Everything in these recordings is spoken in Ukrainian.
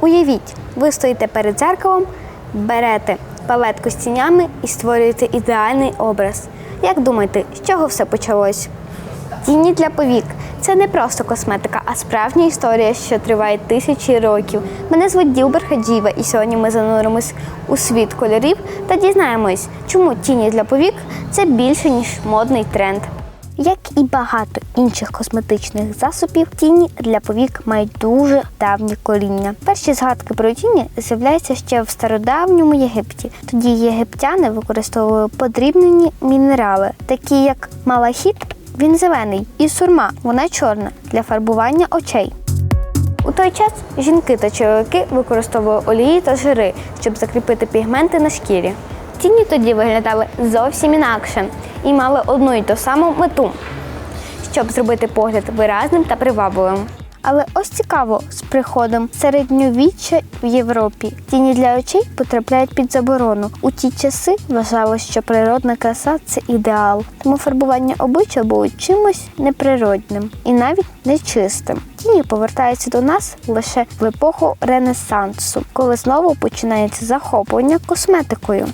Уявіть, ви стоїте перед дзеркалом, берете палетку з тінями і створюєте ідеальний образ. Як думаєте, з чого все почалось? Тіні для повік це не просто косметика, а справжня історія, що триває тисячі років. Мене звуть Ділбер Хаджієва, і сьогодні ми зануримось у світ кольорів та дізнаємось, чому тіні для повік це більше ніж модний тренд. Як і багато інших косметичних засобів, тіні для повік мають дуже давні коріння. Перші згадки про тіні з'являються ще в стародавньому Єгипті. Тоді єгиптяни використовували подрібнені мінерали, такі як малахіт, він зелений, і сурма, вона чорна для фарбування очей. У той час жінки та чоловіки використовували олії та жири, щоб закріпити пігменти на шкірі. Тіні тоді виглядали зовсім інакше і мали одну й ту саму мету, щоб зробити погляд виразним та привабливим. Але ось цікаво, з приходом середньовіччя в Європі тіні для очей потрапляють під заборону. У ті часи вважалось, що природна краса це ідеал, тому фарбування обличчя було чимось неприродним і навіть нечистим. Тіні повертаються до нас лише в епоху Ренесансу, коли знову починається захоплення косметикою.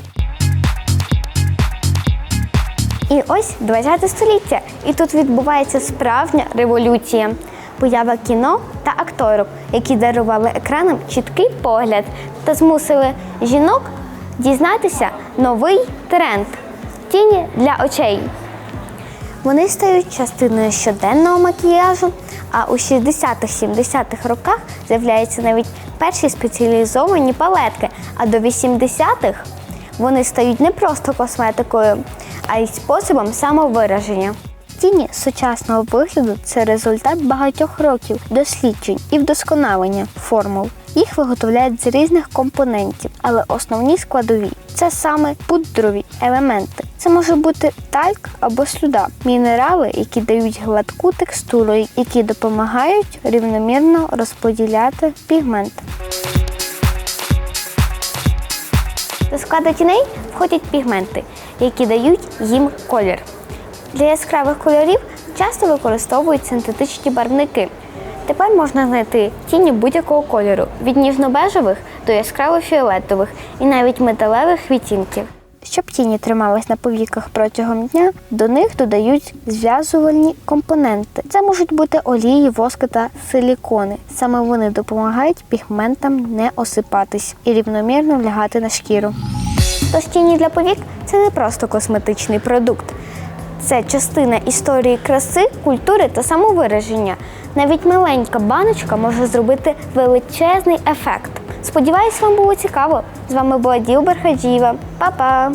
І ось 20 століття, і тут відбувається справжня революція. Поява кіно та акторок, які дарували екранам чіткий погляд та змусили жінок дізнатися новий тренд тіні для очей. Вони стають частиною щоденного макіяжу, а у 60-70-х роках з'являються навіть перші спеціалізовані палетки, а до 80-х вони стають не просто косметикою, а й способом самовираження. Тіні сучасного вигляду це результат багатьох років досліджень і вдосконалення формул. Їх виготовляють з різних компонентів, але основні складові це саме пудрові елементи. Це може бути тальк або слюда, мінерали, які дають гладку текстуру, які допомагають рівномірно розподіляти пігмент. До складу тіней входять пігменти, які дають їм колір. Для яскравих кольорів часто використовують синтетичні барвники. Тепер можна знайти тіні будь-якого кольору від ніжно-бежевих до яскраво-фіолетових і навіть металевих відтінків. Щоб тіні тримались на повіках протягом дня, до них додають зв'язувальні компоненти. Це можуть бути олії, воски та силікони. Саме вони допомагають пігментам не осипатись і рівномірно лягати на шкіру. Тож тіні для повік це не просто косметичний продукт. Це частина історії краси, культури та самовираження. Навіть маленька баночка може зробити величезний ефект. Сподіваюсь, вам було цікаво. З вами була Діл Берхаджієва. Па-па!